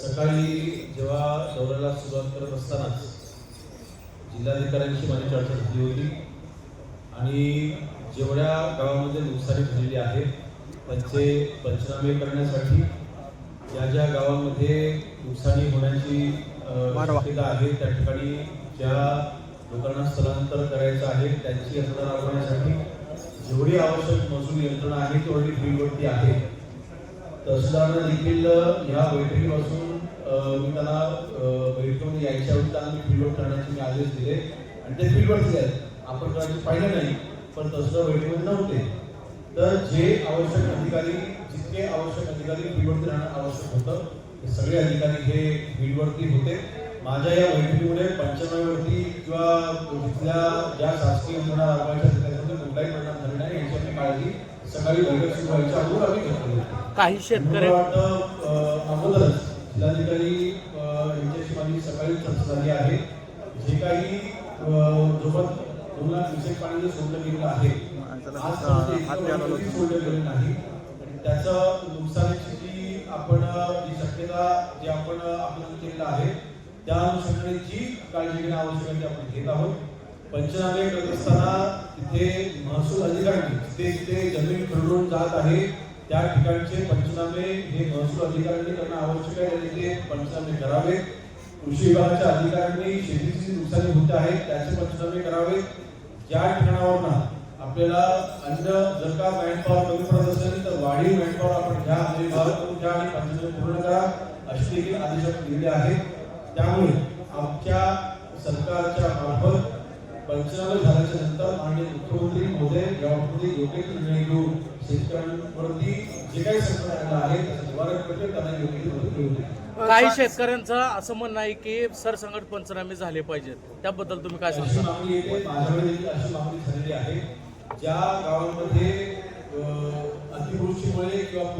सकाळी जेव्हा दौऱ्याला सुरुवात करत असतानाच जिल्हाधिकाऱ्यांशी माझी चर्चा झाली होती. आणि जेवढ्या गावामध्ये नुकसानी झालेली आहे त्यांचे पंचनामे करण्यासाठी ज्या ज्या गावामध्ये नुकसानी होण्याची शक्यता आहे त्या ठिकाणी ज्या लोकांना स्थलांतर करायचं आहे त्यांची यंत्रणा राबवण्यासाठी जेवढी आवश्यक महसूल यंत्रणा आहे तेवढी फील्डवरती आहे. तहसीलदारांना देखील ह्या बैठकीपासून मी त्यांना बैठकीमध्ये यायच्या वेळी त्यांना मी फील्डवर करण्याचे मी आदेश दिले. आणि ते फील्डवरचे आहेत आपण कदाचित पाहिलं नाही पण तहसीलदार बैठकीमध्ये नव्हते. तर जे आवश्यक अधिकारी जितके आवश्यक अधिकारी फील्डवरती राहणं आवश्यक होतं सगळे अधिकारी हे फील्डवरती होते. माझ्या या बैठकीमुळे पंचनाम्यावरती काही शेतकरी अगोदरच जिल्हाधिकारी यांच्याशी माझी सकाळी चर्चा झाली आहे. जे काही सोडलं गेलेलं आहे गेलं नाही. त्याचं नुकसानीची जी आपण जी शक्यता जी आपण आकलन केलेलं आहे त्या अनुषंगाने जी काळजी घेणं आवश्यक आहे आपण घेत आहोत. पंचनामे करत असताना ते जिथे जिथे जमीन खरडून जात आहे त्या ठिकाणचे पंचनामे हे महसूल अधिकाऱ्यांनी करणं आवश्यक आहे. आणि ते पंचनामे करावे कृषी विभागाच्या अधिकाऱ्यांनी शेतीची नुकसानी होत आहे त्याचे पंचनामे करावे ज्या ठिकाणावर आपल्याला अन्न जर का मॅनपॉवर कमी पडत असेल तर वाढीव मॅनपॉवर आपण घ्या आणि विभाग करून घ्या आणि पंचनामे पूर्ण करा अशी देखील आदेश आपण दिलेले आहेत. त्यामुळे आमच्या सरकारच्या झाल्याच्यानंतर माननीय मुख्यमंत्री महोदय याबाबत योग्य तो निर्णय घेऊन शेतकऱ्यांवरती जे काही संकट आहे त्याचं निवारण करते त्यांना योग्य काही शेतकऱ्यांचं असं म्हणणं आहे की सरसंगट पंचनामे झाले पाहिजेत. त्याबद्दल तुम्ही काय सांगता? मागणी येते. माझ्याकडे अशी मागणी झालेली आहे. ज्या गावांमध्ये अतिवृष्टीमुळे किंवा